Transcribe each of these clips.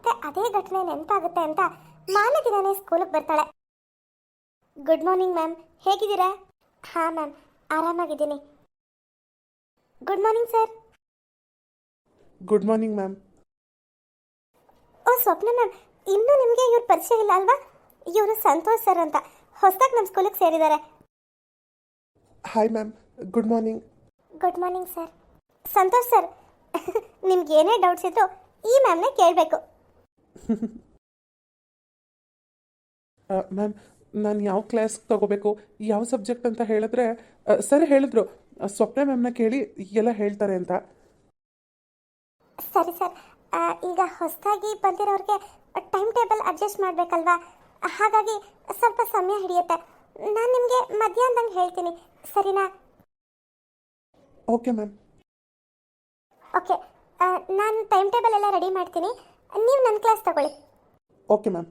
ಮತ್ತೆ ಅದೇ ಘಟನೆ ನೆನಪಾಗುತ್ತೆ ಅಂತ ದಿನನೇ ಸ್ಕೂಲಿಗೆ ಬರ್ತಾಳೆ. ಗುಡ್ ಮಾರ್ನಿಂಗ್ ಮ್ಯಾಮ್ ಹೇಗಿದ್ದೀರಾ? ಹಾಂ ma'am ಆರಾಮಾಗಿದ್ದೀನಿ. Good morning sir good morning ma'am ಓ ಸ್ವಪ್ನ ಮ್ಯಾಮ್ ಇನ್ನೂ ನಿಮಗೆ ಇವ್ರ ಪರಿಚಯ ಇಲ್ಲ ಅಲ್ವಾ? ಇವರು ಸಂತೋಷ್ ಸರ್ ಅಂತ ಹೊಸದಾಗಿ ನಮ್ಮ ಸ್ಕೂಲಿಗೆ ಸೇರಿದ್ದಾರೆ. Hi ma'am good morning good morning sir Santosh sir ನಿಮ್ಗೆ ಏನೇ ಡೌಟ್ಸ್ ಇದ್ರು ಈ ಮ್ಯಾಮ್ನೇ ಕೇಳಬೇಕು. ಮ್ಯಾಮ್ ನಾನು ಯಾವ ಕ್ಲಾಸ್ ತಗೋಬೇಕು? ಯಾವ ಸಬ್ಜೆಕ್ಟ್ ಅಂತ ಹೇಳಿದ್ರೆ ಸರ್ ಹೇಳಿದ್ರು ಸ್ವಪ್ನ ಮ್ಯಾಮ್ನ ಕೇಳಿ ಎಲ್ಲ ಹೇಳ್ತಾರೆ ಅಂತ. ಸರಿ ಸರ್. ಈಗ ಹೊಸದಾಗಿ ಬಂದಿರೋರಿಗೆ ಟೈಮ್ ಟೇಬಲ್ ಅಡ್ಜಸ್ಟ್ ಮಾಡಬೇಕಲ್ವಾ? ಹಾಗಾಗಿ ಸ್ವಲ್ಪ ಸಮಯ ಹಿಡಿಯುತ್ತೆ. ನಾನು ನಿಮಗೆ ಮಧ್ಯಾಹ್ನದಂಗೆ ಹೇಳ್ತೀನಿ. ಸರಿನಾ? ಓಕೆ ಮ್ಯಾಮ್ ಓಕೆ ನಾನು ಟೈಮ್ ಟೇಬಲ್ ಎಲ್ಲ ರೆಡಿ ಮಾಡ್ತೀನಿ. ನೀವು ನನ್ನ ಕ್ಲಾಸ್ ತಗೊಳ್ಳಿ. Okay ma'am.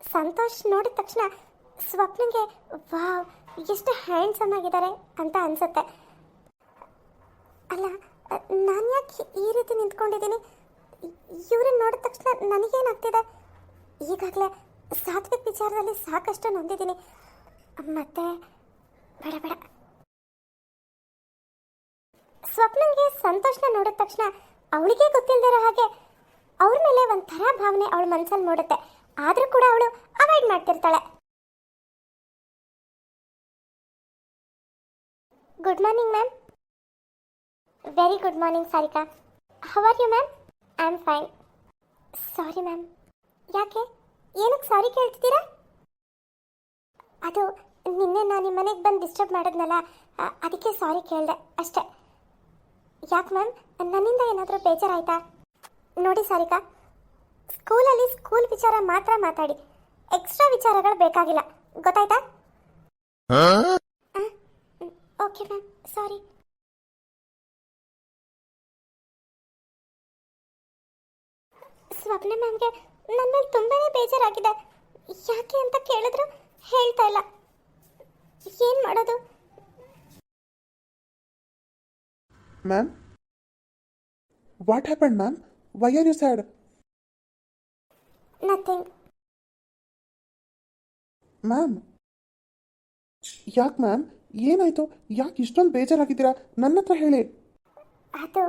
ಸಂತೋಷ್ ನೋಡಿದ ತಕ್ಷಣ ಸ್ವಪ್ನಿಗೆ ವಾವ್ ಎಷ್ಟು ಹ್ಯಾಂಡ್ಸಮ್ ಆಗಿದ್ದಾರೆ ಅಂತ ಅನ್ಸುತ್ತೆ. ಅಲ್ಲ ನಾನು ಯಾಕೆ ಈ ರೀತಿ ನಿಂತ್ಕೊಂಡಿದ್ದೀನಿ? ಇವ್ರನ್ನ ನೋಡಿದ ತಕ್ಷಣ ನನಗೇನಾಗ್ತಿದೆ? ಈಗಾಗಲೇ ಸಾತ್ವಿಕ ವಿಚಾರದಲ್ಲಿ ಸಾಕಷ್ಟು ನೊಂದಿದ್ದೀನಿ. ಮತ್ತೆ ಬೇಡ ಬೇಡ. ಸ್ವಪ್ನಂಗೆ ಸಂತೋಷನ ನೋಡಿದ ತಕ್ಷಣ ಅವಳಿಗೆ ಗೊತ್ತಿಲ್ಲದಿರೋ ಹಾಗೆ ಅವ್ರ ಮೇಲೆ ಒಂಥರ ಭಾವನೆ ಅವಳ ಮನಸ್ಸಲ್ಲಿ ಮೂಡುತ್ತೆ. ಆದರೂ ಕೂಡ ಅವಳು avoid ಮಾಡ್ತಿರ್ತಾಳೆ. Good morning ma'am very good morning Sarika how are you ma'am I am fine sorry ma'am ಯಾಕೆ? ಏನಕ್ಕೆ ಸಾರಿ ಕೇಳ್ತಿದ್ದೀರಾ? ಅದು ನಿನ್ನೆ ನಾನು ನಿಮ್ಮ ಮನೆಗೆ ಬಂದು ಡಿಸ್ಟರ್ಬ್ ಮಾಡಿದ್ನಲ್ಲ ಅದಕ್ಕೆ ಸಾರಿ ಕೇಳಿದೆ, ಅಷ್ಟೇ. ಯಾಕೆ ಮ್ಯಾಮ್? ನನ್ನಿಂದ ಏನಾದರೂ ಬೇಜಾರಾಯ್ತಾ? ನೋಡಿ ಸಾರಿಕಾ ಸ್ಕೂಲಲ್ಲಿ ಸ್ಕೂಲ್ ವಿಚಾರ ಮಾತ್ರ ಮಾತಾಡಿ. ಎಕ್ಸ್ಟ್ರಾ ವಿಚಾರಗಳು ಬೇಕಾಗಿಲ್ಲ. ಗೊತ್ತಾಯ್ತಾ? Okay ma'am sorry. ಸ್ವಪ್ನ ಮ್ಯಾಮ್ಗೆ ನನ್ನ ಮೇಲೆ ತುಂಬಾನೇ ಬೇಜಾರಾಗಿದೆ. ಯಾಕೆ ಅಂತ ಕೇಳಿದ್ರು ಹೇಳ್ತಾ ಇಲ್ಲ. ಏನು ಮಾಡೋದು? Ma'am what happen ma'am why are you sad nothing ma'am ಯಾಕೆ ಮ್ಯಾಮ್ ಏನಾಯಿತು? ಯಾಕೆ ಇಷ್ಟೊಂದು ಬೇಜಾರಾಗಿದ್ದೀರಾ? ನನ್ನ ಹತ್ರ ಹೇಳಿ. ಅದು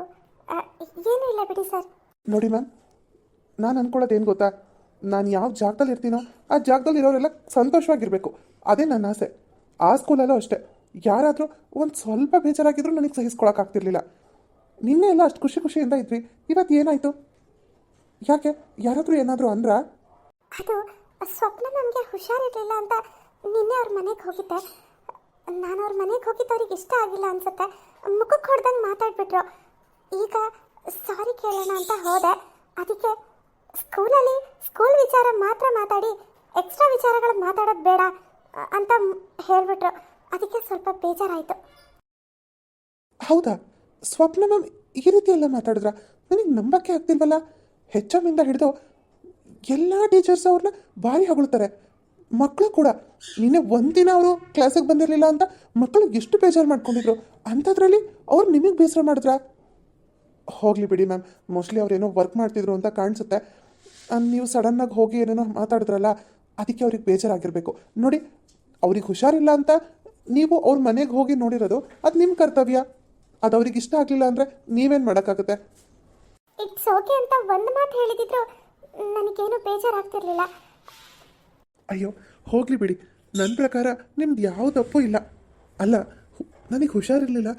ಏನೂ ಇಲ್ಲ ಬಿಡಿ ಸರ್. ನೋಡಿ ಮ್ಯಾಮ್ ನಾನು ಅನ್ಕೊಳ್ಳೋದು ಏನು ಗೊತ್ತಾ? ನಾನು ಯಾವ ಜಾಗದಲ್ಲಿ ಇರ್ತೀನೋ ಆ ಜಾಗದಲ್ಲಿ ಇರೋರೆಲ್ಲ ಸಂತೋಷವಾಗಿರಬೇಕು. ಅದೇ ನನ್ನ ಆಸೆ. ಆ ಸ್ಕೂಲಲ್ಲೂ ಅಷ್ಟೇ. ಯಾರಾದರೂ ಒಂದು ಸ್ವಲ್ಪ ಬೇಜಾರಾಗಿದ್ದರೂ ನನಗೆ ಸಹಿಸ್ಕೊಳಕ್ಕಾಗ್ತಿರ್ಲಿಲ್ಲ ನಿನ್ನೆ ಎಲ್ಲ ಅಷ್ಟು ಖುಷಿ ಖುಷಿಯಿಂದ ಇದ್ವಿ. ಇವತ್ತು ಏನಾಯಿತು? ಯಾಕೆ? ಯಾರಾದರೂ ಏನಾದರೂ ಅಂದ್ರ? ಅದು ಸ್ವಪ್ನ ನನಗೆ ಹುಷಾರಿರಲಿಲ್ಲ ಅಂತ ನಿನ್ನೆ ಅವ್ರ ಮನೆಗೆ ಹೋಗಿದ್ದೆ. ನಾನು ಅವ್ರ ಮನೆಗೆ ಹೋಗಿದ್ದು ಅವ್ರಿಗೆ ಇಷ್ಟ ಆಗಿಲ್ಲ ಅನ್ಸುತ್ತೆ. ಮುಖಕ್ಕೆ ಹೊಡೆದಂಗೆ ಮಾತಾಡ್ಬಿಟ್ರು. ಈಗ ಸಾರಿ ಕೇಳೋಣ ಅಂತ ಹೋದೆ. ಅದಕ್ಕೆ ಸ್ಕೂಲಲ್ಲಿ ಸ್ಕೂಲ್ ವಿಚಾರ ಮಾತ್ರ ಮಾತಾಡಿ, ಎಕ್ಸ್ಟ್ರಾ ವಿಚಾರಗಳು ಮಾತಾಡೋದು ಬೇಡ ಅಂತ ಹೇಳಿಬಿಟ್ರು. ಅದಕ್ಕೆ ಸ್ವಲ್ಪ ಬೇಜಾರಾಯಿತು. ಹೌದಾ? ಸ್ವಪ್ನ ಮ್ಯಾಮ್ ಈ ರೀತಿ ಎಲ್ಲ ಮಾತಾಡಿದ್ರ ನನಗೆ ನಂಬಕ್ಕೆ ಆಗ್ತಿಲ್ವಲ್ಲ? ಹೆಚ್ ಇಂದ ಹಿಡಿದು ಎಲ್ಲ ಟೀಚರ್ಸ್ ಅವ್ರನ್ನ ಭಾರಿ ಹೊಗಳ್ತಾರೆ. ಮಕ್ಕಳು ಕೂಡ. ನಿನ್ನೆ ಒಂದಿನ ಅವರು ಕ್ಲಾಸಿಗೆ ಬಂದಿರಲಿಲ್ಲ ಅಂತ ಮಕ್ಕಳು ಎಷ್ಟು ಬೇಜಾರು ಮಾಡ್ಕೊಂಡಿದ್ರು? ಅಂಥದ್ರಲ್ಲಿ ಅವ್ರು ನಿಮಗೆ ಬೇಸರ ಮಾಡಿದ್ರ? ಹೋಗಲಿ ಬಿಡಿ ಮ್ಯಾಮ್. ಮೋಸ್ಟ್ಲಿ ಅವ್ರೇನೋ ವರ್ಕ್ ಮಾಡ್ತಿದ್ರು ಅಂತ ಕಾಣಿಸುತ್ತೆ. ನೀವು ಸಡನ್ನಾಗಿ ಹೋಗಿ ಏನೇನೋ ಮಾತಾಡಿದ್ರಲ್ಲ, ಅದಕ್ಕೆ ಅವ್ರಿಗೆ ಬೇಜಾರಾಗಿರಬೇಕು. ನೋಡಿ, ಅವ್ರಿಗೆ ಹುಷಾರಿಲ್ಲ ಅಂತ ನೀವು ಅವ್ರ ಮನೆಗೆ ಹೋಗಿ ನೋಡಿರೋದು ಅದು ನಿಮ್ಮ ಕರ್ತವ್ಯ. ಅದು ಅವ್ರಿಗೆ ಇಷ್ಟ ಆಗಲಿಲ್ಲ ಅಂದರೆ ನೀವೇನು ಮಾಡೋಕ್ಕಾಗುತ್ತೆ? ಇಟ್ಸ್ ಓಕೆ ಅಂತ ಒಂದು ಮಾತು ಹೇಳಿದಿದ್ರು ನನಗೇನು ಬೇಜಾರಾಗ್ತಿರ್ಲಿಲ್ಲ. ಅಯ್ಯೋ ಹೋಗಲಿ ಬಿಡಿ. ನನ್ನ ಪ್ರಕಾರ ನಿಮ್ದು ಯಾವ ತಪ್ಪು ಇಲ್ಲ. ಅಲ್ಲ ನನಗೆ ಹುಷಾರಿರಲಿಲ್ಲ.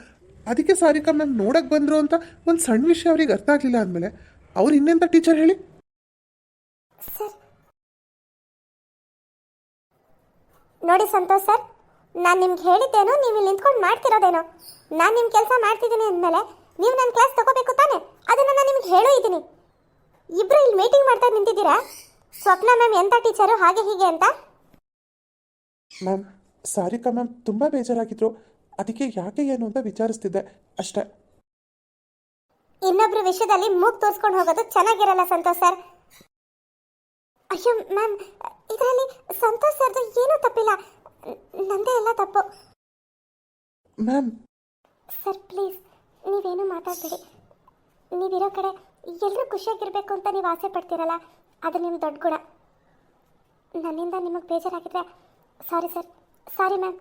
ಅದಕ್ಕೆ ಸಾರಿಕಾ ಮ್ಯಾಮ್ ನೋಡಕ್ಕೆ ಬಂದರು ಅಂತ ಒಂದು ಸಣ್ಣ ವಿಷಯ ಅವ್ರಿಗೆ ಅರ್ಥ ಆಗಲಿಲ್ಲ ಅಂದಮೇಲೆ ಅವ್ರು ಇನ್ನೆಂಥ ಟೀಚರ್ ಹೇಳಿ? ಸರ್. ನೋಡಿ ಸಂತೋಷ್ ಸರ್ ನಾನು ನಿಮ್ಗೆ ಹೇಳಿದ್ದೇನೋ ನೀವು ಇಲ್ಲಿ ನಿಂತ್ಕೊಂಡು ಮಾಡ್ತಿರೋದೇನೋ. ನಾನು ನಿಮ್ಮ ಕೆಲಸ ಮಾಡ್ತಿದ್ದೀನಿ ಅಂದಮೇಲೆ ನೀವು ನನ್ನ ಕ್ಲಾಸ್ ತಗೋಬೇಕು ತಾನೆ. ಅದನ್ನು ನಾನು ನಿಮ್ಗೆ ಹೇಳೋ ಇದ್ದೀನಿ. ಇಬ್ಬರು ಇಲ್ಲಿ ಮೀಟಿಂಗ್ ಮಾಡ್ತಾ ನಿಂತಿದ್ದೀರಾ? ಸ್ವಪ್ನ ಮ್ಯಾಮ್ ಎಂಥ ಟೀಚರು ಹಾಗೆ ಹೀಗೆ ಅಂತ? ಮ್ಯಾಮ್ ಸಾರಿಕಾ ಮ್ಯಾಮ್ ತುಂಬ ಬೇಜಾರಾಗಿದ್ರು. ಅದಕ್ಕೆ ಯಾಕೆ ಏನು ಅಂತ ವಿಚಾರಿಸ್ತಿದ್ದೆ. ಅಷ್ಟೇ. ಇನ್ನೊಬ್ರ ವಿಷಯದಲ್ಲಿ ಮೂಗ್ ತೋರಿಸ್ಕೊಂಡು ಹೋಗೋದು ಚೆನ್ನಾಗಿರಲ್ಲ ಸಂತೋಷ್ ಸರ್. ಅಯ್ಯೋ ಮ್ಯಾಮ್ ಇದರಲ್ಲಿ ಸಂತೋಷ್ ಸರ್ದು ಏನೂ ತಪ್ಪಿಲ್ಲ. ನಂದೇ ಎಲ್ಲ ತಪ್ಪು. ಮ್ಯಾಮ್. ಸರ್ ಪ್ಲೀಸ್ ನೀವೇನು ಮಾತಾಡ್ಬೇಡಿ. ನೀವಿರೋ ಕಡೆ ಎಲ್ಲರೂ ಖುಷಿಯಾಗಿರ್ಬೇಕು ಅಂತ ನೀವು ಆಸೆ ಪಡ್ತೀರಲ್ಲ ಅದು ನಿಮ್ಮ ದೊಡ್ಡ ಗುಣ. ನನ್ನಿಂದ ನಿಮಗೆ ಬೇಜಾರಾಗಿದ್ರೆ ಸಾರಿ ಸರ್ ಸಾರಿ ಮ್ಯಾಮ್.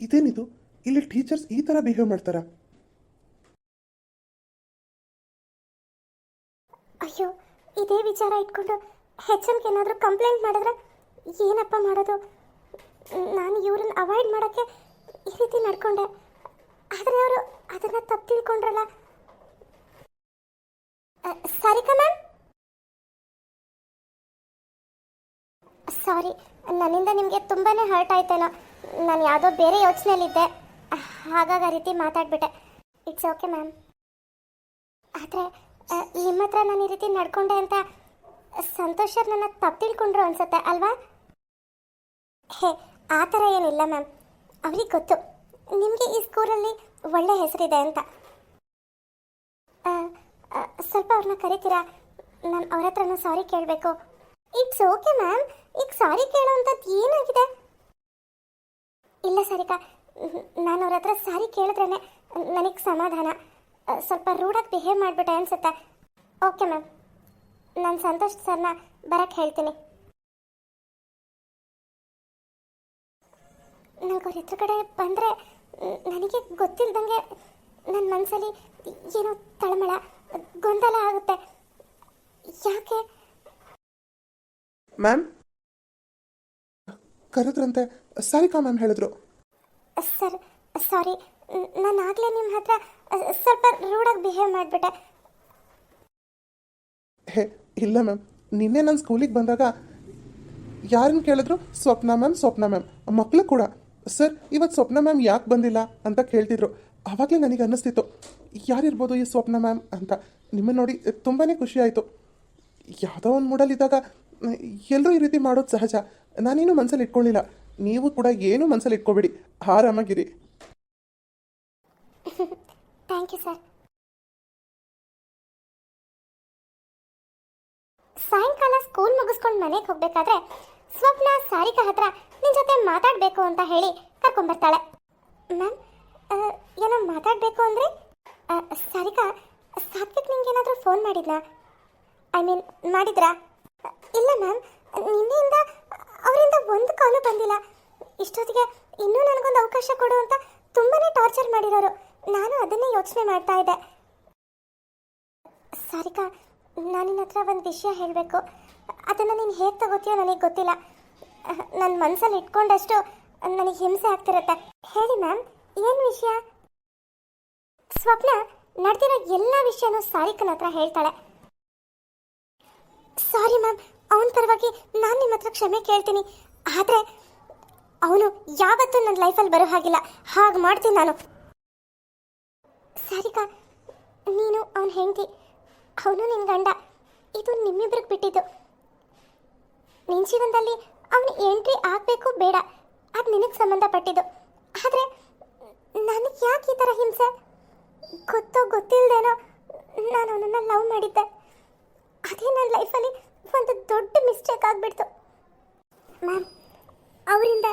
ಇದೇನಿದು? ಇಲ್ಲಿ ಟೀಚರ್ಸ್ ಈ ಥರ ಬಿಹೇವ್ ಮಾಡ್ತಾರಾ? ಅಯ್ಯೋ ಇದೇ ವಿಚಾರ ಇಟ್ಕೊಂಡು ಹೆಚ್ ಎಮ್ಗೆ ಏನಾದರೂ ಕಂಪ್ಲೇಂಟ್ ಮಾಡಿದ್ರೆ ಏನಪ್ಪ ಮಾಡೋದು? ನಾನು ಇವ್ರನ್ನ ಅವಾಯ್ಡ್ ಮಾಡೋಕ್ಕೆ ಈ ರೀತಿ ನಡ್ಕೊಂಡೆ. ಆದರೆ ಅವರು ಅದನ್ನು ತಪ್ಪು ತಿಳ್ಕೊಂಡ್ರಲ್ಲ. ಸರಿ ಸಾರಿಕಾ ಮ್ಯಾಮ್ ಸಾರಿ ನನ್ನಿಂದ ನಿಮಗೆ ತುಂಬಾ ಹರ್ಟ್ ಆಯ್ತೇನೋ. ನಾನು ಯಾವುದೋ ಬೇರೆ ಯೋಚನೆಯಲ್ಲಿದ್ದೆ. ಹಾಗಾಗಿ ಆ ರೀತಿ ಮಾತಾಡ್ಬಿಟ್ಟೆ. ಇಟ್ಸ್ ಓಕೆ ಮ್ಯಾಮ್ ಆದರೆ ನಿಮ್ಮ ಹತ್ರ ನಾನು ಈ ರೀತಿ ನಡ್ಕೊಂಡೆ ಅಂತ ಸಂತೋಷ್ ಅವ್ರು ನನ್ನ ತಪ್ಪು ತಿಳ್ಕೊಂಡ್ರು ಅನ್ಸುತ್ತೆ, ಅಲ್ವಾ? ಹೇ, ಆ ಥರ ಏನಿಲ್ಲ ಮ್ಯಾಮ್. ಅವ್ರಿಗೆ ಗೊತ್ತು. ನಿಮಗೆ ಈ ಸ್ಕೂಲಲ್ಲಿ ಒಳ್ಳೆ ಹೆಸರಿದೆ ಅಂತ. ಸ್ವಲ್ಪ ಅವ್ರನ್ನ ಕರಿತೀರಾ? ನಾನು ಅವ್ರ ಹತ್ರನೂ ಸಾರಿ ಕೇಳಬೇಕು. It's okay ma'am. ಈಗ ಸಾರಿ ಕೇಳೋವಂಥದ್ದು ಏನಾಗಿದೆ? ಇಲ್ಲ, ಸರಿಕಾ. ನಾನು ಅವ್ರ ಹತ್ರ ಸಾರಿ ಕೇಳಿದ್ರೇ ನನಗೆ ಸಮಾಧಾನ. ಸ್ವಲ್ಪ ರೂಡಾಗಿ ಬಿಹೇವ್ ಮಾಡಿಬಿಟ್ಟೆ ಅನ್ಸುತ್ತೆ. Okay ma'am. ನಾನು ಸಂತೋಷ್ ಸರ್ನ ಬರಕ್ಕೆ ಹೇಳ್ತೀನಿ. ನಂಗೆ ಅವ್ರ ಎದುರುಗಡೆ ಬಂದರೆ ನನಗೆ ಗೊತ್ತಿಲ್ದಂಗೆ ನನ್ನ ಮನಸ್ಸಲ್ಲಿ ಏನೋ ತಳಮಳ ಗೊಂದಲ ಆಗುತ್ತೆ. ಯಾಕೆ? ಮ್ಯಾಮ್? ಕರೆದ್ರಂತೆ ಸಾರಿಕಾ ಮ್ಯಾಮ್ ಹೇಳಿದ್ರು. Sir sorry. ನಾನು ಆಗಲೇ ನಿಮ್ಮ ಹತ್ರ ಸ್ವಲ್ಪ ರೂಡಾಗಿ ಬಿಹೇವ್ ಮಾಡಿಬಿಟ್ಟೆ. ಹೇ ಇಲ್ಲ ಮ್ಯಾಮ್. ನಿನ್ನೆ ನಾನು ಸ್ಕೂಲಿಗೆ ಬಂದಾಗ ಯಾರನ್ನ ಕೇಳಿದ್ರು? Swapna ma'am Swapna ma'am. ಮಕ್ಕಳು ಕೂಡ. ಸರ್ ಇವತ್ತು ಸ್ವಪ್ನ ಮ್ಯಾಮ್ ಯಾಕೆ ಬಂದಿಲ್ಲ ಅಂತ ಕೇಳ್ತಿದ್ರು. ಆವಾಗಲೇ ನನಗೆ ಅನ್ನಿಸ್ತಿತ್ತು. ಯಾರಿರ್ಬೋದು ಈ ಸ್ವಪ್ನ ಮ್ಯಾಮ್ ಅಂತ. ನಿಮ್ಮನ್ನು ನೋಡಿ ತುಂಬಾ ಖುಷಿ ಆಯಿತು. ಯಾವುದೋ ಒಂದು ಮೂಡಲ್ಲಿದ್ದಾಗ ಎಲ್ಲರೂ ಈ ರೀತಿ ಮಾಡೋದು ಸಹಜ. ನಾನೇನು ಮನಸ್ಸಲ್ಲಿ ಇಟ್ಕೊಳ್ಳಿಲ್ಲ ನೀವು ಕೂಡ ಏನು ಮನಸ್ಸಲ್ಲಿ ಇಟ್ಕೋಬೇಡಿ. ಆರಾಮಾಗಿರಿ. ಥ್ಯಾಂಕ್ ಯು ಸರ್ ಸಾಯಂಕಾಲ ಸ್ಕೂಲ್ ಮುಗಿಸ್ಕೊಂಡು ಮನೆಗೆ ಹೋಗ್ಬೇಕಾದ್ರೆ ಸ್ವಪ್ನ, ಸಾರಿಕಾ ಹತ್ರ ನಿನ್ ಜೊತೆ ಮಾತಾಡಬೇಕು ಅಂತ ಹೇಳಿ ಕರ್ಕೊಂಬರ್ತಾಳೆ. ಮ್ಯಾಮ್ ಏನೋ ಮಾತಾಡಬೇಕು ಅಂದರೆ? ಸಾರಿಕಾ, ಸಾತ್ವಿಕ್ ನಿಂಗೆ ಏನಾದರೂ ಫೋನ್ ಮಾಡಿದ್ನಾ ಐ ಮೀನ್, ಮಾಡಿದ್ರಾ? ಇಲ್ಲ ಮ್ಯಾಮ್, ನಿನ್ನೆಯಿಂದ ಅವರಿಂದ ಒಂದು ಕಾಲು ಬಂದಿಲ್ಲ. ಇಷ್ಟೊತ್ತಿಗೆ ಇನ್ನೂ ನನಗೊಂದು ಅವಕಾಶ ಕೊಡು ಅಂತ ತುಂಬಾನೇ ಟಾರ್ಚರ್ ಮಾಡಿರೋರು. ನಾನು ಅದನ್ನೇ ಯೋಚನೆ ಮಾಡ್ತಾ ಇದ್ದೆ. ಸಾರಿಕಾ ನಾನು ನಿನ್ನ ಹತ್ರ ಒಂದು ವಿಷಯ ಹೇಳಬೇಕು. ಅದನ್ನು ನೀನು ಹೇಗೆ ತಗೋತೀಯೋ ನನಗೆ ಗೊತ್ತಿಲ್ಲ. ನನ್ನ ಮನಸ್ಸಲ್ಲಿ ಇಟ್ಕೊಂಡಷ್ಟು ನನಗೆ ಹಿಂಸೆ ಆಗ್ತಿರುತ್ತೆ. ಹೇಳಿ ಮ್ಯಾಮ್, ಏನು ವಿಷಯ? ಸ್ವಪ್ನ ನಡೆದಿರೋ ಎಲ್ಲ ವಿಷಯನೂ ಸಾರಿಕನ ಹತ್ರ ಹೇಳ್ತಾಳೆ. ಸಾರಿ ಮ್ಯಾಮ್, ಅವನ ಪರವಾಗಿ ನಾನು ನಿಮ್ಮ ಹತ್ರ ಕ್ಷಮೆ ಕೇಳ್ತೀನಿ. ಆದರೆ ಅವನು ಯಾವತ್ತೂ ನನ್ನ ಲೈಫಲ್ಲಿ ಬರೋ ಹಾಗಿಲ್ಲ. ಹಾಗೆ ಮಾಡ್ತೀನಿ ನಾನು. ಸಾರಿಕಾ, ನೀನು ಅವನ ಹೆಂಡತಿ. ಅವನು ನಿನ್ನ ಗಂಡ. ಇದು ನಿಮ್ಮಿಬ್ರಿಗೆ ಬಿಟ್ಟಿದ್ದು. ನಿನ್ನ ಜೀವನದಲ್ಲಿ ಅವನು ಎಂಟ್ರಿ ಆಗಬೇಕು ಬೇಡ. ಅದು ನಿನಗೆ ಸಂಬಂಧಪಟ್ಟಿದ್ದು. ಆದರೆ ನನಗೆ ಯಾಕೆ ಈ ಥರ ಹಿಂಸೆ? ಗೊತ್ತೋ ಗೊತ್ತಿಲ್ಲದೇನೋ ನಾನು ಅವನನ್ನು ಲವ್ ಮಾಡಿದ್ದೆ. ಅದೇ ನನ್ನ ಲೈಫಲ್ಲಿ ಒಂದು ದೊಡ್ಡ ಮಿಸ್ಟೇಕ್ ಆಗಿಬಿಡ್ತು. ಮ್ಯಾಮ್, ಅವರಿಂದ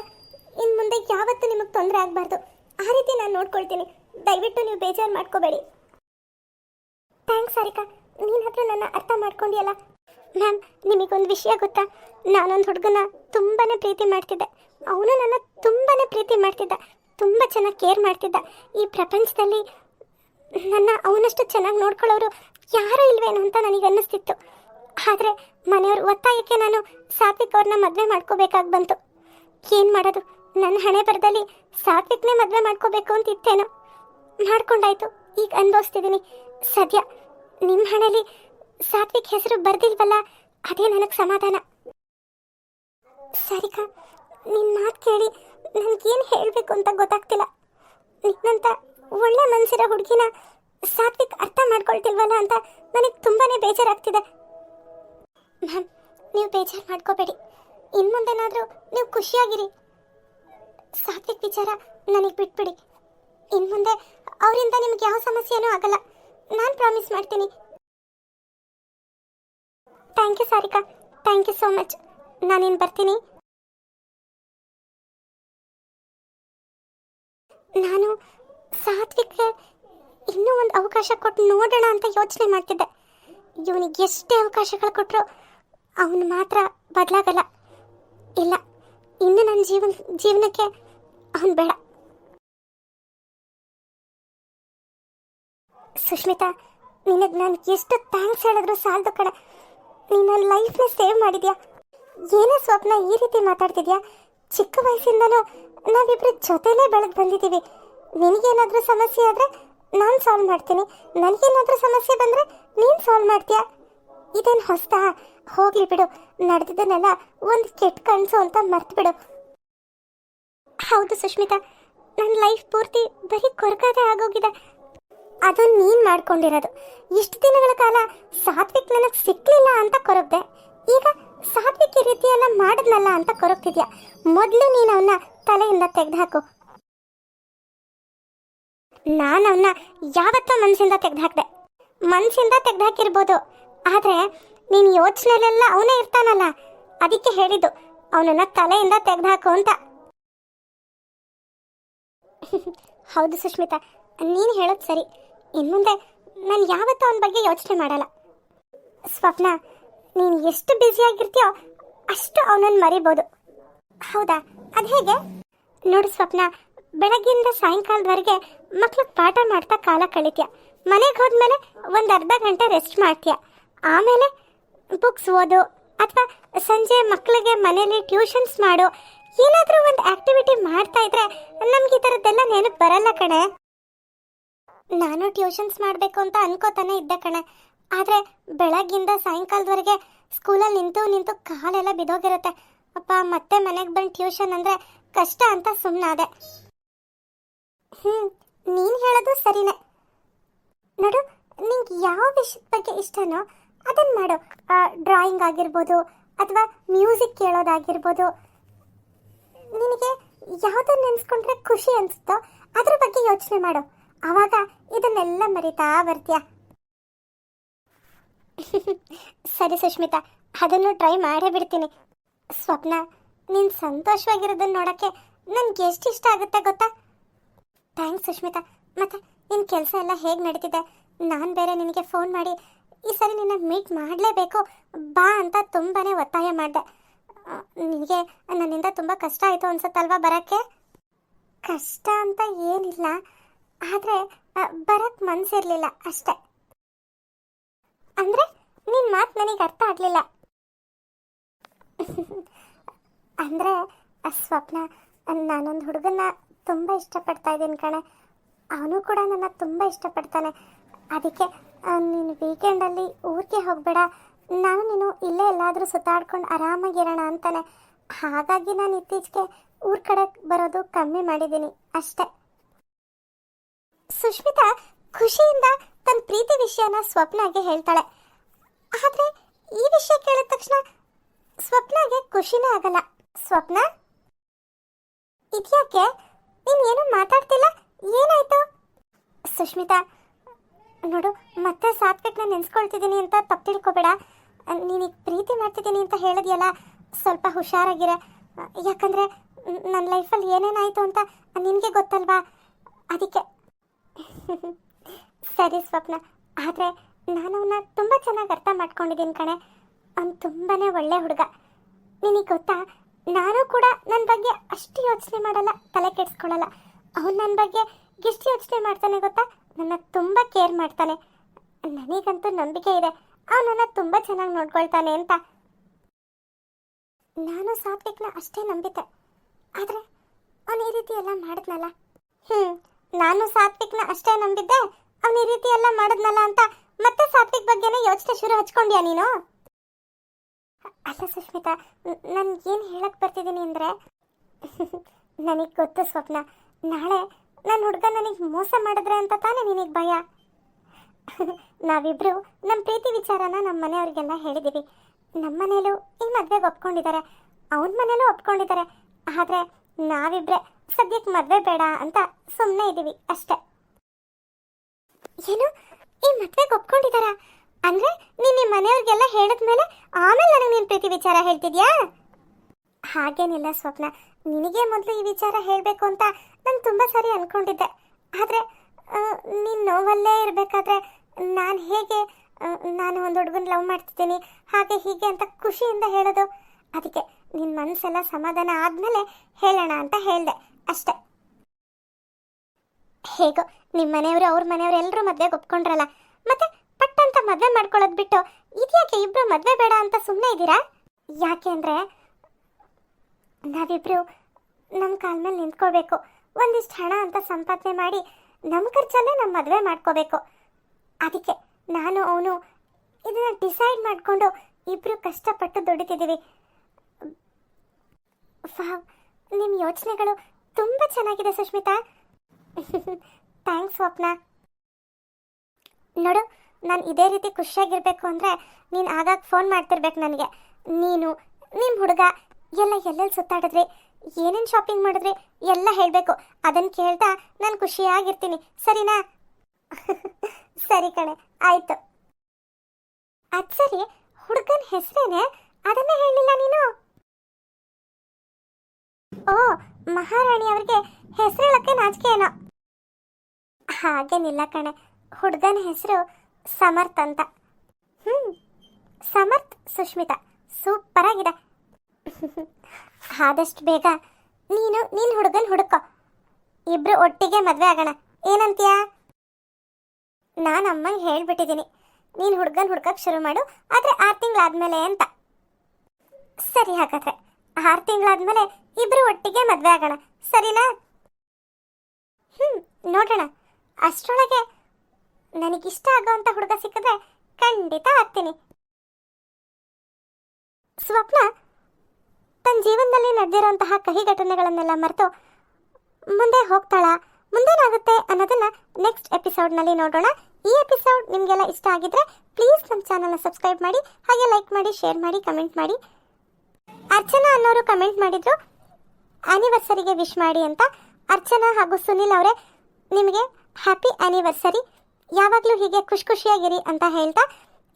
ಇನ್ನು ಮುಂದೆ ಯಾವತ್ತೂ ನಿಮಗೆ ತೊಂದರೆ ಆಗಬಾರ್ದು. ಆ ರೀತಿ ನಾನು ನೋಡ್ಕೊಳ್ತೀನಿ. ದಯವಿಟ್ಟು ನೀವು ಬೇಜಾರು ಮಾಡ್ಕೋಬೇಡಿ. ಥ್ಯಾಂಕ್ಸ್, ಸಾರಿಕಾ. ನೀನು ಹತ್ರ ನನ್ನ ಅರ್ಥ ಮಾಡ್ಕೊಂಡಿಯಲ್ಲ? ಮ್ಯಾಮ್, ನಿಮಗೊಂದು ವಿಷಯ ಗೊತ್ತಾ? ನಾನೊಂದು ಹುಡುಗನ ತುಂಬಾ ಪ್ರೀತಿ ಮಾಡ್ತಿದ್ದೆ. ಅವನು ನನ್ನ ತುಂಬಾ ಪ್ರೀತಿ ಮಾಡ್ತಿದ್ದ. ತುಂಬ ಚೆನ್ನಾಗಿ ಕೇರ್ ಮಾಡ್ತಿದ್ದ. ಈ ಪ್ರಪಂಚದಲ್ಲಿ ನನ್ನ ಅವನಷ್ಟು ಚೆನ್ನಾಗಿ ನೋಡ್ಕೊಳ್ಳೋರು ಯಾರೂ ಇಲ್ವೇನೋ ಅಂತ ನನಗೆ ಅನ್ನಿಸ್ತಿತ್ತು ಆದರೆ ಮನೆಯವ್ರ ಒತ್ತಾಯಕ್ಕೆ ನಾನು ಸಾತ್ವಿಕ್ ಅವ್ರನ್ನ ಮದುವೆ ಮಾಡ್ಕೋಬೇಕಾಗಿ ಬಂತು. ಏನು ಮಾಡೋದು? ನನ್ನ ಹಣೆ ಬರದಲ್ಲಿ ಸಾತ್ವಿಕ್ನೇ ಮದುವೆ ಮಾಡ್ಕೋಬೇಕು ಅಂತ ಇತ್ತೇನೋ ಮಾಡ್ಕೊಂಡಾಯ್ತು. ಈಗ ಅನುಭವಿಸ್ತಿದ್ದೀನಿ ಸದ್ಯ ನಿಮ್ಮ ಹಣೆಲಿ ಸಾತ್ವಿಕ್ ಹೆಸರು ಬರ್ದಿಲ್ವಲ್ಲ, ಅದೇ ನನಗೆ ಸಮಾಧಾನ. ಸಾರಿಕಾ ನಿನ್ನ ಮಾತು ಕೇಳಿ ನನಗೇನು ಹೇಳಬೇಕು ಅಂತ ಗೊತ್ತಾಗ್ತಿಲ್ಲ. ನಿನ್ನಂತ ಒಳ್ಳೆ ಮನಸ್ಸಿರೋ ಹುಡುಗಿನ ಸಾತ್ವಿಕ್ ಅರ್ಥ ಮಾಡ್ಕೊಳ್ತಿಲ್ವಲ್ಲ ಅಂತ ನನಗೆ ತುಂಬಾ ಬೇಜಾರಾಗ್ತಿದೆ. ಮ್ಯಾಮ್, ನೀವು ಬೇಜಾರು ಮಾಡ್ಕೋಬೇಡಿ. ಇನ್ನು ಮುಂದೆನಾದರೂ ನೀವು ಖುಷಿಯಾಗಿರಿ. ಸಾತ್ವಿಕ್ ವಿಚಾರ ನನಗೆ ಬಿಟ್ಬಿಡಿ. ಇನ್ನು ಮುಂದೆ ಅವರಿಂದ ನಿಮ್ಗೆ ಯಾವ ಸಮಸ್ಯೆನೂ ಆಗಲ್ಲ. ನಾನು ಪ್ರಾಮಿಸ್ ಮಾಡ್ತೀನಿ. Thank you Sarika thank you so much ನಾನೇನು ಬರ್ತೀನಿ. ನಾನು ಸಾತ್ವಿಕ್ಗೆ ಇನ್ನೂ ಒಂದು ಅವಕಾಶ ಕೊಟ್ಟು ನೋಡೋಣ ಅಂತ ಯೋಚನೆ ಮಾಡ್ತಿದ್ದೆ. ಇವನಿಗೆ ಎಷ್ಟೇ ಅವಕಾಶಗಳು ಕೊಟ್ಟರು ಅವನು ಮಾತ್ರ ಬದಲಾಗಲ್ಲ. ಇಲ್ಲ, ಇನ್ನು ನನ್ನ ಜೀವನ, ಜೀವನಕ್ಕೆ ಅವನು ಬೇಡ. ಸುಷ್ಮಿತಾ ನಿನಗೆ ನಾನು ಎಷ್ಟು ಥ್ಯಾಂಕ್ಸ್ ಹೇಳಿದ್ರು ಸಾಲದು ಕಣ ನೀನು ಲೈಫ್ನ ಸೇವ್ ಮಾಡಿದ್ಯಾ? ಏನೇ ಸ್ವಪ್ನ ಈ ರೀತಿ ಮಾತಾಡ್ತಿದ್ಯಾ? ಚಿಕ್ಕ ವಯಸ್ಸಿಂದನೂ ನಾವಿಬ್ರು ಜೊತೆಲೇ ಬೆಳೆದು ಬಂದಿದ್ದೀವಿ. ನಿನಗೇನಾದರೂ ಸಮಸ್ಯೆ ಆದರೆ ನಾನು ಸಾಲ್ವ್ ಮಾಡ್ತೀನಿ. ನನಗೇನಾದರೂ ಸಮಸ್ಯೆ ಬಂದರೆ ನೀನು ಸಾಲ್ವ್ ಮಾಡ್ತೀಯಾ? ಇದೇನು ಹೊಸ್ತಾ? ಹೋಗ್ಲಿ ಬಿಡು. ನಡೆದಿದ್ದನ್ನೆಲ್ಲ ಒಂದು ಕೆಟ್ಟ ಕನಸು ಅಂತ ಮರ್ತು ಬಿಡು. ಹೌದು ಸುಷ್ಮಿತಾ ನನ್ನ ಲೈಫ್ ಪೂರ್ತಿ ಬರೀ ಕೊರಕಾದೆ ಆಗೋಗಿದೆ. ಅದು ನೀನ್ ಮಾಡ್ಕೊಂಡಿರೋದು. ಇಷ್ಟು ದಿನಗಳ ಕಾಲ ಸಾತ್ವಿಕ್ ನನಗೆ ಸಿಕ್ಲಿಲ್ಲ ಅಂತ ಕೊರಗ್ದೆ. ಈಗ ಸಾತ್ವಿಕ್ ಈ ರೀತಿ ಎಲ್ಲ ಮಾಡಿದ್ನಲ್ಲ ಅಂತ ಕೊರಗ್ತಿದ್ಯಾ? ಮೊದಲು ನೀನು ಅವನ್ನ ತಲೆಯಿಂದ ತೆಗೆದುಹಾಕು. ನಾನು ಅವನ್ನ ಯಾವತ್ತ ಮನಸ್ಸಿಂದ ತೆಗೆದುಹಾಕ್ದೆ. ಮನಸ್ಸಿಂದ ತೆಗೆದುಹಾಕಿರ್ಬೋದು. ಆದರೆ ನೀನು ಯೋಚನೆಲೆಲ್ಲ ಅವನೇ ಇರ್ತಾನಲ್ಲ. ಅದಕ್ಕೆ ಹೇಳಿದ್ದು, ಅವನನ್ನ ತಲೆಯಿಂದ ತೆಗೆದುಹಾಕು ಅಂತ. ಹೌದು ಸುಷ್ಮಿತಾ ನೀನು ಹೇಳೋದು ಸರಿ. ಇನ್ಮುಂದೆ ನಾನು ಯಾವತ್ತೂ ಅವನ ಬಗ್ಗೆ ಯೋಚನೆ ಮಾಡಲ್ಲ. ಸ್ವಪ್ನ, ನೀನು ಎಷ್ಟು ಬ್ಯುಸಿಯಾಗಿರ್ತೀಯೋ ಅಷ್ಟು ಅವನನ್ನ ಮರಿಬೋದು. ಹೌದಾ? ಅದು ಹೇಗೆ? ನೋಡು ಸ್ವಪ್ನ, ಬೆಳಗ್ಗಿಂದ ಸಾಯಂಕಾಲದವರೆಗೆ ಮಕ್ಳು ಪಾಠ ಮಾಡ್ತಾ ಕಾಲ ಕಳಿತೀಯ. ಮನೆಗೆ ಹೋದ್ಮೇಲೆ ಒಂದು ಅರ್ಧ ಗಂಟೆ ರೆಸ್ಟ್ ಮಾಡ್ತೀಯ. ಆಮೇಲೆ ಬುಕ್ಸ್ ಓದು ಅಥವಾ ಸಂಜೆ ಮಕ್ಕಳಿಗೆ ಮನೇಲಿ ಟ್ಯೂಷನ್ಸ್ ಮಾಡು. ಏನಾದರೂ ಒಂದು ಆಕ್ಟಿವಿಟಿ ಮಾಡ್ತಾ ಇದ್ರೆ ನಮ್ಗೆ ಈ ಥರದ್ದೆಲ್ಲ ನೆನಪು ಬರಲ್ಲ ಕಣೆ. ನಾನು ಟ್ಯೂಷನ್ಸ್ ಮಾಡಬೇಕು ಅಂತ ಅನ್ಕೋತಾನೆ ಇದ್ದೆ ಕಣೆ. ಆದರೆ ಬೆಳಗ್ಗಿಂದ ಸಾಯಂಕಾಲದವರೆಗೆ ಸ್ಕೂಲಲ್ಲಿ ನಿಂತು ನಿಂತು ಕಾಲೆಲ್ಲ ಬಿದ್ದೋಗಿರುತ್ತೆ. ಅಪ್ಪ, ಮತ್ತೆ ಮನೆಗೆ ಬಂದು ಟ್ಯೂಷನ್ ಅಂದರೆ ಕಷ್ಟ ಅಂತ ಸುಮ್ಮನಾದೆ ಹ್ಞೂ ನೀನು ಹೇಳೋದು ಸರಿನೇ. ನೋಡು, ನಿಂಗೆ ಯಾವ ವಿಷಯದ ಬಗ್ಗೆ ಇಷ್ಟನೋ ಅದನ್ನು ಮಾಡು. ಡ್ರಾಯಿಂಗ್ ಆಗಿರ್ಬೋದು ಅಥವಾ ಮ್ಯೂಸಿಕ್ ಕೇಳೋದಾಗಿರ್ಬೋದು. ನಿನಗೆ ಯಾವುದನ್ನು ನೆನೆಸ್ಕೊಂಡ್ರೆ ಖುಷಿ ಅನಿಸುತ್ತೋ ಅದ್ರ ಬಗ್ಗೆ ಯೋಚನೆ ಮಾಡು. ಆವಾಗ ಇದನ್ನೆಲ್ಲ ಮರಿತಾ ಬರ್ತೀಯ? ಸರಿ ಸುಷ್ಮಿತಾ ಅದನ್ನು ಟ್ರೈ ಮಾಡೇ ಬಿಡ್ತೀನಿ. ಸ್ವಪ್ನ, ನೀನು ಸಂತೋಷವಾಗಿರೋದನ್ನ ನೋಡೋಕ್ಕೆ ನನಗೆ ಎಷ್ಟು ಇಷ್ಟ ಆಗುತ್ತೆ ಗೊತ್ತಾ? ಥ್ಯಾಂಕ್ಸ್ ಸುಷ್ಮಿತಾ ಮತ್ತೆ ನಿನ್ನ ಕೆಲಸ ಎಲ್ಲ ಹೇಗೆ ನಡೀತಿದೆ? ನಾನು ಬೇರೆ ನಿನಗೆ ಫೋನ್ ಮಾಡಿ ಈ ಸರಿ ನಿನ್ನ ಮೀಟ್ ಮಾಡಲೇಬೇಕು, ಬಾ ಅಂತ ತುಂಬಾ ಒತ್ತಾಯ ಮಾಡಿದೆ. ನಿನಗೆ ನನ್ನಿಂದ ತುಂಬ ಕಷ್ಟ ಆಯಿತು ಅನ್ಸುತ್ತಲ್ವಾ ಬರೋಕ್ಕೆ? ಕಷ್ಟ ಅಂತ ಏನಿಲ್ಲ ಆದರೆ ಬರಕ್ಕೆ ಮನ್ಸಿರ್ಲಿಲ್ಲ ಅಷ್ಟೇ. ಅಂದರೆ ನಿನ್ನ ಮಾತು ನನಗೆ ಅರ್ಥ ಆಗಲಿಲ್ಲ. ಅಂದರೆ ಸ್ವಪ್ನ ನಾನೊಂದು ಹುಡುಗನ್ನ ತುಂಬ ಇಷ್ಟಪಡ್ತಾ ಇದ್ದೀನಿ ಕಣೆ. ಅವನು ಕೂಡ ನನ್ನ ತುಂಬ ಇಷ್ಟಪಡ್ತಾನೆ. ಅದಕ್ಕೆ ನೀನು ವೀಕೆಂಡಲ್ಲಿ ಊರಿಗೆ ಹೋಗಬೇಡ. ನಾನು ನೀನು ಇಲ್ಲೇ ಎಲ್ಲಾದರೂ ಸುತ್ತಾಡ್ಕೊಂಡು ಆರಾಮಾಗಿರೋಣ ಅಂತಾನೆ. ಹಾಗಾಗಿ ನಾನು ಇತ್ತೀಚೆಗೆ ಊರ ಕಡೆ ಬರೋದು ಕಮ್ಮಿ ಮಾಡಿದ್ದೀನಿ, ಅಷ್ಟೇ. ಸುಷ್ಮಿತಾ ಖುಷಿಯಿಂದ ತನ್ನ ಪ್ರೀತಿ ವಿಷಯನ ಸ್ವಪ್ನಾಗೆ ಹೇಳ್ತಾಳೆ. ಆದ್ರೆ ಈ ವಿಷಯ ಕೇಳಿದ ತಕ್ಷಣ ಸ್ವಪ್ನಾಗೆ ಖುಷಿನೇ ಆಗಲ್ಲ. ಸ್ವಪ್ನ? ಇದ್ಯಾಕೆ? ನೀನ್ ಏನು ಮಾತಾಡ್ತಿಲ್ಲ? ಏನಾಯ್ತು? ಸುಷ್ಮಿತಾ ನೋಡು, ಮತ್ತೆ ಸಾತ್ವಿಕ್ನ ನೆನ್ಸ್ಕೊಳ್ತಿದ್ದೀನಿ ಅಂತ ತಪ್ಪು ತಿಳ್ಕೊಬೇಡ. ನೀನೀಗ ಪ್ರೀತಿ ಮಾಡ್ತಿದ್ದೀನಿ ಅಂತ ಹೇಳಿದ್ಯಲ್ಲ, ಸ್ವಲ್ಪ ಹುಷಾರಾಗಿರ. ಯಾಕಂದ್ರೆ ನನ್ನ ಲೈಫಲ್ಲಿ ಏನೇನಾಯ್ತು ಅಂತ ನಿನಗೆ ಗೊತ್ತಲ್ವಾ? ಅದಕ್ಕೆ ಸರಿ ಸ್ವಪ್ನ, ಆದರೆ ನಾನು ಅವನ್ನ ತುಂಬ ಚೆನ್ನಾಗಿ ಅರ್ಥ ಮಾಡ್ಕೊಂಡಿದ್ದೀನಿ ಕಣೆ. ಅವ್ನು ತುಂಬಾ ಒಳ್ಳೆ ಹುಡುಗ. ನಿನಗೆ ಗೊತ್ತಾ, ನಾನು ಕೂಡ ನನ್ನ ಬಗ್ಗೆ ಅಷ್ಟು ಯೋಚನೆ ಮಾಡಲ್ಲ, ತಲೆ ಕೆಡಿಸ್ಕೊಳ್ಳಲ್ಲ. ಅವನು ನನ್ನ ಬಗ್ಗೆ ಎಷ್ಟು ಯೋಚನೆ ಮಾಡ್ತಾನೆ ಗೊತ್ತಾ? ನನ್ನ ತುಂಬ ಕೇರ್ ಮಾಡ್ತಾನೆ. ನನಗಂತೂ ನಂಬಿಕೆ ಇದೆ. ಅವನನ್ನ ತುಂಬ ಚೆನ್ನಾಗಿ ನೋಡ್ಕೊಳ್ತಾನೆ ಅಂತ. ನಾನು ಸಾತ್ವಿಕ್ನ ಅಷ್ಟೇ ನಂಬಿದ್ದೆ. ಆದರೆ ಅವನು ಈ ರೀತಿ ಎಲ್ಲ ಮಾಡಿದ್ನಲ್ಲ? ಹ್ಞೂ ನಾನು ಸಾತ್ವಿಕ್ನ ಅಷ್ಟೇ ನಂಬಿದ್ದೆ, ಅವನು ಈ ರೀತಿ ಎಲ್ಲ ಮಾಡಿದ್ನಲ್ಲ ಅಂತ ಮತ್ತೆ ಸಾತ್ವಿಕ್ ಬಗ್ಗೆನೇ ಯೋಚನೆ ಶುರು ಹಚ್ಕೊಂಡ್ಯಾ ನೀನು? ಅಲ್ಲ ಸುಷ್ಮಿತಾ ನನ್ಗೇನು ಹೇಳಕ್ ಬರ್ತಿದ್ದೀನಿ ಅಂದರೆ, ನನಗೆ ಗೊತ್ತು ಸ್ವಪ್ನ. ನಾಳೆ ನನ್ನ ಹುಡುಗ ನನಗೆ ಮೋಸ ಮಾಡಿದ್ರೆ ಅಂತ ತಾನೇ ನಿನಗೆ ಭಯ? ನಾವಿಬ್ರು ನಮ್ಮ ಪ್ರೀತಿ ವಿಚಾರನ ನಮ್ಮ ಮನೆಯವ್ರಿಗೆಲ್ಲ ಹೇಳಿದ್ದೀವಿ ನಮ್ಮ ಮನೇಲೂ ಈ ಮದುವೆಗೆ ಒಪ್ಕೊಂಡಿದ್ದಾರೆ. ಅವನ ಮನೇಲೂ ಒಪ್ಕೊಂಡಿದ್ದಾರೆ. ಆದರೆ ನಾವಿಬ್ರೆ ಸದ್ಯಕ್ಕೆ ಮದುವೆ ಬೇಡ ಅಂತ ಸುಮ್ಮನೆ ಇದ್ದೀವಿ ಅಷ್ಟೇ. ಏನು? ಈ ಮದ್ವೆಗೆ ಒಪ್ಕೊಂಡಿದಾರ? ಅಂದ್ರೆ ನೀನ್ ನಿಮ್ಮ ಮನೆಯವ್ರಿಗೆಲ್ಲ ಹೇಳಿದ್ಮೇಲೆ ಆಮೇಲೆ ನನಗೆ ನಿನ್ ಪ್ರೀತಿ ವಿಚಾರ ಹೇಳ್ತಿದ್ಯಾ? ಹಾಗೇನಿಲ್ಲ ಸ್ವಪ್ನ. ನಿನಗೆ ಮೊದಲು ಈ ವಿಚಾರ ಹೇಳಬೇಕು ಅಂತ ನಾನು ತುಂಬ ಸಾರಿ ಅನ್ಕೊಂಡಿದ್ದೆ. ಆದರೆ ನೀನು ನೋವಲ್ಲೇ ಇರಬೇಕಾದ್ರೆ ನಾನು ಹೇಗೆ ನಾನು ಒಂದು ಹುಡುಗನ ಲವ್ ಮಾಡ್ತಿದ್ದೀನಿ, ಹಾಗೆ ಹೀಗೆ ಅಂತ ಖುಷಿಯಿಂದ ಹೇಳೋದು. ಅದಕ್ಕೆ ನಿನ್ನ ಮನಸ್ಸೆಲ್ಲ ಸಮಾಧಾನ ಆದಮೇಲೆ ಹೇಳೋಣ ಅಂತ ಹೇಳಿದೆ, ಅಷ್ಟೆ. ಹೇಗೋ ನಿಮ್ಮ ಮನೆಯವರು ಅವ್ರ ಮನೆಯವರು ಎಲ್ಲರೂ ಮದುವೆಗೆ ಒಪ್ಕೊಂಡ್ರಲ್ಲ, ಮತ್ತೆ ಪಟ್ ಅಂತ ಮದುವೆ ಮಾಡ್ಕೊಳ್ಳೋದು ಬಿಟ್ಟು ಇದ್ಯಾಕೆ ಇಬ್ರು ಮದುವೆ ಬೇಡ ಅಂತ ಸುಮ್ಮನೆ ಇದ್ದೀರಾ? ಯಾಕೆ ಅಂದರೆ ನಾವಿಬ್ರು ನಮ್ಮ ಕಾಲ ಮೇಲೆ ನಿಂತ್ಕೋಬೇಕು ಒಂದಿಷ್ಟು ಹಣ ಅಂತ ಸಂಪಾದನೆ ಮಾಡಿ ನಮ್ಮ ಖರ್ಚಲ್ಲೇ ನಮ್ಮ ಮದುವೆ ಮಾಡ್ಕೋಬೇಕು ಅದಕ್ಕೆ ನಾನು, ಅವನು ಇದನ್ನ ಡಿಸೈಡ್ ಮಾಡಿಕೊಂಡು ಇಬ್ಬರು ಕಷ್ಟಪಟ್ಟು ದುಡಿತಿದ್ದೀವಿ. ವಾವ್ ನಿಮ್ಮ ಯೋಚನೆಗಳು ತುಂಬ ಚೆನ್ನಾಗಿದೆ ಸುಷ್ಮಿತಾ ಥ್ಯಾಂಕ್ಸ್ ಸ್ವಪ್ನ. ನೋಡು, ನಾನು ಇದೇ ರೀತಿ ಖುಷಿಯಾಗಿರ್ಬೇಕು ಅಂದರೆ ನೀನು ಆಗಾಗ ಫೋನ್ ಮಾಡ್ತಿರ್ಬೇಕು ನನಗೆ. ನೀನು ನಿಮ್ಮ ಹುಡುಗ, ಎಲ್ಲ ಎಲ್ಲೆಲ್ಲಿ ಸುತ್ತಾಡಿದ್ರಿ? ಏನೇನು ಶಾಪಿಂಗ್ ಮಾಡಿದ್ರಿ? ಎಲ್ಲ ಹೇಳಬೇಕು. ಅದನ್ನು ಕೇಳ್ತಾ ನಾನು ಖುಷಿಯಾಗಿರ್ತೀನಿ. ಸರಿನಾ? ಸರಿ ಕಣೆ, ಆಯಿತು. ಅದು ಸರಿ, ಹುಡುಗನ ಹೆಸರೇನೆ? ಅದನ್ನೇ ಹೇಳಿಲ್ಲ ನೀನು? ಓ, ಮಹಾರಾಣಿ ಅವ್ರಿಗೆ ಹೆಸರು ಹೇಳಕ್ಕೆ ನಾಚಿಕೆ ಏನೋ ಹಾಗೇನಿಲ್ಲ ಕಣೆ, ಹುಡ್ಗನ ಹೆಸರು ಸಮರ್ಥ್ ಅಂತ. ಹ್ಮ್, ಸಮರ್ಥ್ ಸುಷ್ಮಿತಾ ಸೂಪರ್ ಆಗಿದೆ ಆದಷ್ಟು ಬೇಗ ನೀನು ನಿನ್ನ ಹುಡುಗನ ಹುಡುಕೋ. ಇಬ್ರು ಒಟ್ಟಿಗೆ ಮದುವೆ ಆಗೋಣ. ಏನಂತೀಯ? ನಾನು ಅಮ್ಮಂಗೆ ಹೇಳ್ಬಿಟ್ಟಿದ್ದೀನಿ. ನೀನು ಹುಡುಗನ ಹುಡ್ಕಕ್ಕೆ ಶುರು ಮಾಡು, ಆದರೆ ಆರು ತಿಂಗಳಾದ್ಮೇಲೆ ಅಂತ. ಸರಿ ಹಾಗಾದ್ರೆ. ಆರು ತಿಂಗಳಾದ್ಮೇಲೆ ಇಬ್ರು ಒಟ್ಟಿಗೆ ಮದುವೆ ಆಗೋಣ. ಸರಿನಾ? ಹ್ಮ್, ನೋಡೋಣ. ಅಷ್ಟರೊಳಗೆ ನನಗಿಷ್ಟ ಆಗೋವಂಥ ಹುಡುಗ ಸಿಕ್ಕಿದ್ರೆ ಖಂಡಿತ ಆಗ್ತೀನಿ. ಸ್ವಪ್ನ ತನ್ನ ಜೀವನದಲ್ಲಿ ನಡೆದಿರುವಂತಹ ಕಹಿ ಘಟನೆಗಳನ್ನೆಲ್ಲ ಮರೆತು ಮುಂದೆ ಹೋಗ್ತಾಳ. ಮುಂದೇನಾಗುತ್ತೆ ಅನ್ನೋದನ್ನ ನೆಕ್ಸ್ಟ್ ಎಪಿಸೋಡ್ನಲ್ಲಿ ನೋಡೋಣ. ಈ ಎಪಿಸೋಡ್ ನಿಮಗೆಲ್ಲ ಇಷ್ಟ ಆಗಿದ್ರೆ ಪ್ಲೀಸ್ ನಮ್ಮ ಚಾನಲ್ನ ಸಬ್ಸ್ಕ್ರೈಬ್ ಮಾಡಿ, ಹಾಗೆ ಲೈಕ್ ಮಾಡಿ ಶೇರ್ ಮಾಡಿ ಕಮೆಂಟ್ ಮಾಡಿ. ಅರ್ಚನಾ ಅನ್ನೋರು ಕಮೆಂಟ್ ಮಾಡಿದ್ರು. ಆನಿವರ್ಸರಿಗೆ ವಿಶ್ ಮಾಡಿ ಅಂತ ಅರ್ಚನಾ ಹಾಗೂ ಸುನಿಲ್ ಅವರೇ ನಿಮಗೆ ಹ್ಯಾಪಿ ಆನಿವರ್ಸರಿ ಯಾವಾಗಲೂ ಹೀಗೆ ಖುಷಿ ಖುಷಿಯಾಗಿರಿ ಅಂತ ಹೇಳ್ತಾ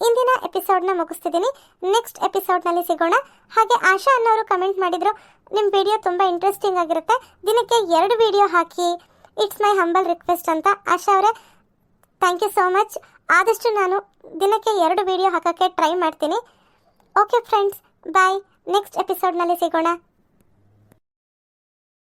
ಇಂದಿನ ಎಪಿಸೋಡ್ನ ಮುಗಿಸ್ತಿದ್ದೀನಿ. ನೆಕ್ಸ್ಟ್ ಎಪಿಸೋಡ್ನಲ್ಲಿ ಸಿಗೋಣ. ಹಾಗೆ ಆಶಾ ಅನ್ನೋರು ಕಮೆಂಟ್ ಮಾಡಿದ್ರು ನಿಮ್ಮ ವಿಡಿಯೋ ತುಂಬ ಇಂಟ್ರೆಸ್ಟಿಂಗ್ ಆಗಿರುತ್ತೆ. ದಿನಕ್ಕೆ ಎರಡು ವಿಡಿಯೋ ಹಾಕಿ. ಇಟ್ಸ್ ಮೈ ಹಂಬಲ್ ರಿಕ್ವೆಸ್ಟ್ ಅಂತ ಆಶಾ ಅವರೇ. ಥ್ಯಾಂಕ್ ಯು ಸೋ ಮಚ್ ಆದಷ್ಟು ನಾನು ದಿನಕ್ಕೆ ಎರಡು ವಿಡಿಯೋ ಹಾಕೋಕ್ಕೆ ಟ್ರೈ ಮಾಡ್ತೀನಿ. ಓಕೆ ಫ್ರೆಂಡ್ಸ್ ಬಾಯ್ ನೆಕ್ಸ್ಟ್ ಎಪಿಸೋಡ್ನಲ್ಲಿ ಸಿಗೋಣ